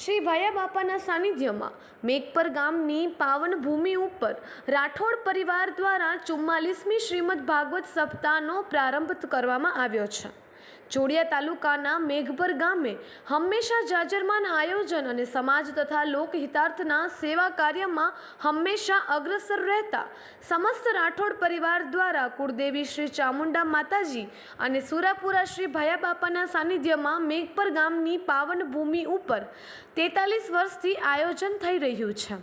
શ્રી ભાયા બાપાના સાનિધ્યમાં મેઘપર ગામની પાવન ભૂમિ ઉપર રાઠોડ પરિવાર દ્વારા ચુમ્માલીસમી શ્રીમદ ભાગવત સપ્તાહનો પ્રારંભ કરવામાં આવ્યો છે. જોડિયા તાલુકાના મેઘપર ગામે હંમેશા જાજરમાન આયોજન અને સમાજ તથા લોકહિતાર્થના સેવા કાર્યમાં હંમેશા અગ્રસર રહેતા સમસ્ત રાઠોડ પરિવાર દ્વારા કુળદેવી શ્રી ચામુંડા માતાજી અને સુરાપુરા શ્રી ભયા બાપાના સાનિધ્યમાં મેઘપર ગામની પાવન ભૂમિ ઉપર તેતાલીસ વર્ષથી આયોજન થઈ રહ્યું છે.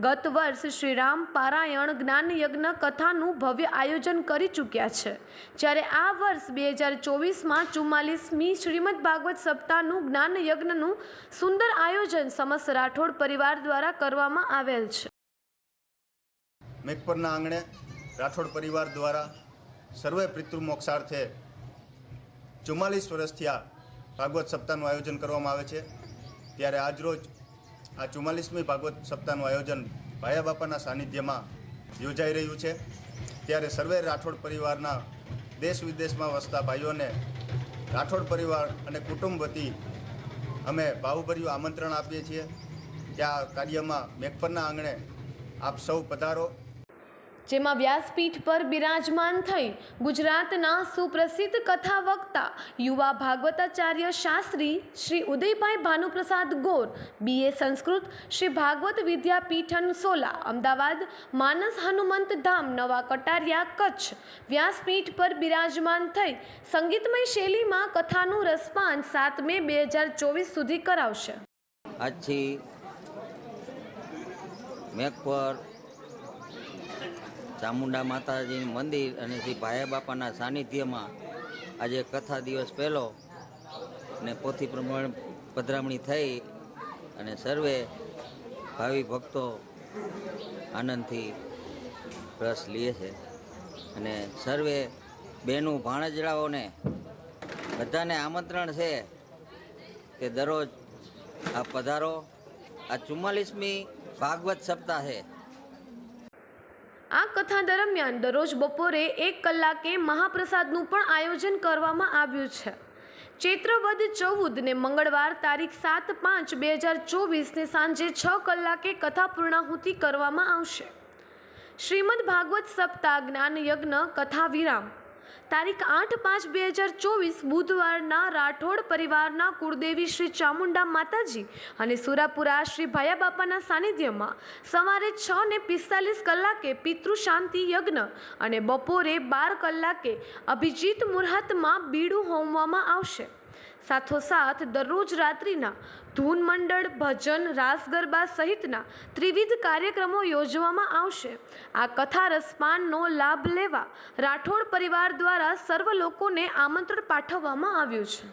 ગત વર્ષ શ્રીરામ પારાયણ જ્ઞાન યજ્ઞ કથાનું ભવ્ય આયોજન કરી ચૂક્યા છે. જ્યારે આ વર્ષ બે હજાર ચોવીસમાં ચુમ્માલીસમી શ્રીમદ ભાગવત સપ્તાહનું જ્ઞાન યજ્ઞનું સુંદર આયોજન સમસ્ત રાઠોડ પરિવાર દ્વારા કરવામાં આવેલ છે. મેઘપરના આંગણે રાઠોડ પરિવાર દ્વારા સર્વે પિતૃમોક્ષાર્થે ચુમ્માલીસ વર્ષથી આ ભાગવત સપ્તાહનું આયોજન કરવામાં આવે છે. ત્યારે આજરોજ આ ચુમ્માલીસમી ભાગવત સપ્તાહનું આયોજન ભાયા બાપાના સાનિધ્યમાં યોજાઈ રહ્યું છે. ત્યારે સર્વે રાઠોડ પરિવારના દેશ વિદેશમાં વસતા ભાઈઓને રાઠોડ પરિવાર અને કુટુંબ વતી અમે ભાવભર્યું આમંત્રણ આપીએ છીએ. કે આ કાર્યમાં મેઘફરના આંગણે આપ સૌ પધારો. જેમાં વ્યાસપીઠ પર બિરાજમાન થઈ ગુજરાતના સુપ્રસિદ્ધ કથા વક્તા યુવા ભાગવતાચાર્ય શાસ્ત્રી શ્રી ઉદયભાઈ ભાનુપ્રસાદ ગોર બીએ સંસ્કૃત, શ્રી ભાગવત વિદ્યાપીઠન સોલા, અમદાવાદ, માનસ હનુમંત ધામ, નવા કટારિયા, કચ્છ. વ્યાસપીઠ પર બિરાજમાન થઈ સંગીતમય શૈલીમાં કથાનું રસપાન સાત મે બે હજાર ચોવીસ સુધી કરાવશે. આજથી મેઘ પર ચામુંડા માતાજીનું મંદિર અને શ્રી ભાયા બાપાના સાનિધ્યમાં આજે કથા દિવસ પહેલો ને પોથી પ્રમાણે પધરામણી થઈ અને સર્વે ભાવિ ભક્તો આનંદથી રસ લે છે. અને સર્વે બેનું ભાણજરાઓને બધાને આમંત્રણ છે કે દરરોજ આ પધારો. આ ચુમ્માલીસમી ભાગવત સપ્તાહ છે. આ કથા દરમિયાન દરરોજ બપોરે એક કલાકે મહાપ્રસાદનું પણ આયોજન કરવામાં આવ્યું છે. ચૈત્રવદ ચૌદને મંગળવાર તારીખ સાત પાંચ બે હજાર ચોવીસને સાંજે છ કલાકે કથા પૂર્ણાહુતિ કરવામાં આવશે. શ્રીમદ ભાગવત સપ્તાહ જ્ઞાન યજ્ઞ કથા વિરામ તારીખ આઠ પાંચ બે હજાર ચોવીસ બુધવારના રાઠોડ પરિવારના કુળદેવી શ્રી ચામુંડા માતાજી અને સુરાપુરા શ્રી ભાયા બાપાના સાનિધ્યમાં સવારે છ ને પિસ્તાલીસ કલાકે પિતૃ શાંતિ યજ્ઞ અને બપોરે બાર કલાકે અભિજીત મુહૂર્તમાં બીડું હોમવામાં આવશે. સાથોસાથ દરરોજ રાત્રિના ધૂન મંડળ, ભજન, રાસ ગરબા સહિતના ત્રિવિધ કાર્યક્રમો યોજવામાં આવશે. આ કથા રસપાનનો લાભ લેવા રાઠોડ પરિવાર દ્વારા સર્વ લોકોને આમંત્રણ પાઠવવામાં આવ્યું છે.